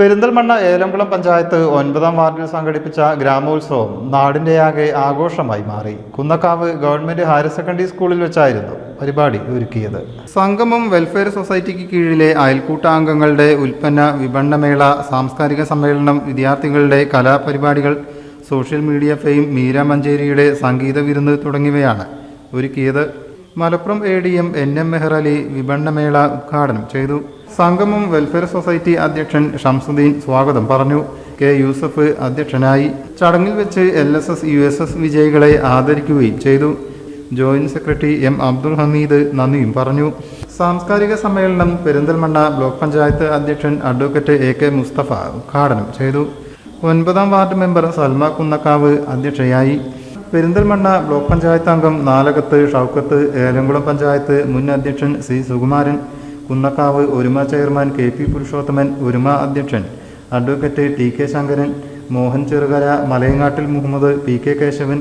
പെരിന്തൽമണ്ണ ഏലംകുളം പഞ്ചായത്ത് ഒൻപതാം വാർഡിൽ സംഘടിപ്പിച്ച ഗ്രാമോത്സവം നാടിന്റെയാകെ ആഘോഷമായി മാറി. കുന്നക്കാവ് ഗവൺമെന്റ് ഹയർ സെക്കൻഡറി സ്കൂളിൽ വെച്ചായിരുന്നു പരിപാടി ഒരുക്കിയത്. സംഗമം വെൽഫെയർ സൊസൈറ്റിക്ക് കീഴിലെ അയൽക്കൂട്ടാംഗങ്ങളുടെ ഉൽപ്പന്ന വിപണനമേള സാംസ്കാരിക സമ്മേളനം വിദ്യാർത്ഥികളുടെ കലാപരിപാടികൾ സോഷ്യൽ മീഡിയ ഫെയിം മീര മഞ്ചേരിയുടെ സംഗീത വിരുന്ന് തുടങ്ങിയവയാണ് ഒരുക്കിയത്. Malappuram A D M N M Mehrali വിപണനമേള ഉദ്ഘാടനം ചെയ്തു. സംഗമം വെൽഫെയർ സൊസൈറ്റി അധ്യക്ഷൻ ഷംസുദ്ദീൻ സ്വാഗതം പറഞ്ഞു. കെ. യൂസഫ് അധ്യക്ഷനായി. ചടങ്ങിൽ വെച്ച് L S S U S S വിജയികളെ ആദരിക്കുകയും ചെയ്തു. Joint secretary M Abdul Hameed നന്ദിയും പറഞ്ഞു. സാംസ്കാരിക സമ്മേളനം പെരിന്തൽമണ്ണ ബ്ലോക്ക് പഞ്ചായത്ത് അധ്യക്ഷൻ അഡ്വക്കേറ്റ് എ കെ മുസ്തഫ ഉദ്ഘാടനം ചെയ്തു. ഒൻപതാം വാർഡ് മെമ്പർ സൽമ കുന്നക്കാവ് അധ്യക്ഷയായി. പെരിന്തൽമണ്ണ ബ്ലോക്ക് പഞ്ചായത്ത് അംഗം നാലകത്ത് ഷൗക്കത്ത് ഏലംകുളം പഞ്ചായത്ത് മുൻ അധ്യക്ഷൻ സി സുകുമാരൻ കുന്നക്കാവ് ഒരുമ chairman K P Purushothaman Oruma അധ്യക്ഷൻ advocate T K Shankaran Mohan Cherukara Malayangattil Muhammad P K Keshavan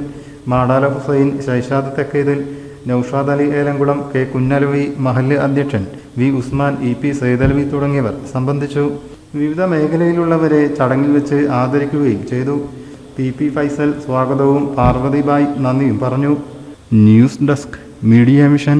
Madala Hussain Shaishad Thekkethil Noushad Ali Elamkulam K Kunhalavi മഹല്ല് അധ്യക്ഷൻ V Usman E P Saidalavi തുടങ്ങിയവർ സംബന്ധിച്ചു. വിവിധ മേഖലയിലുള്ളവരെ ചടങ്ങിൽ വെച്ച് ആദരിക്കുകയും ചെയ്തു. പി പി ഫൈസൽ സ്വാഗതവും പാർവതിബായ് നന്ദിയും പറഞ്ഞു. News desk media mission.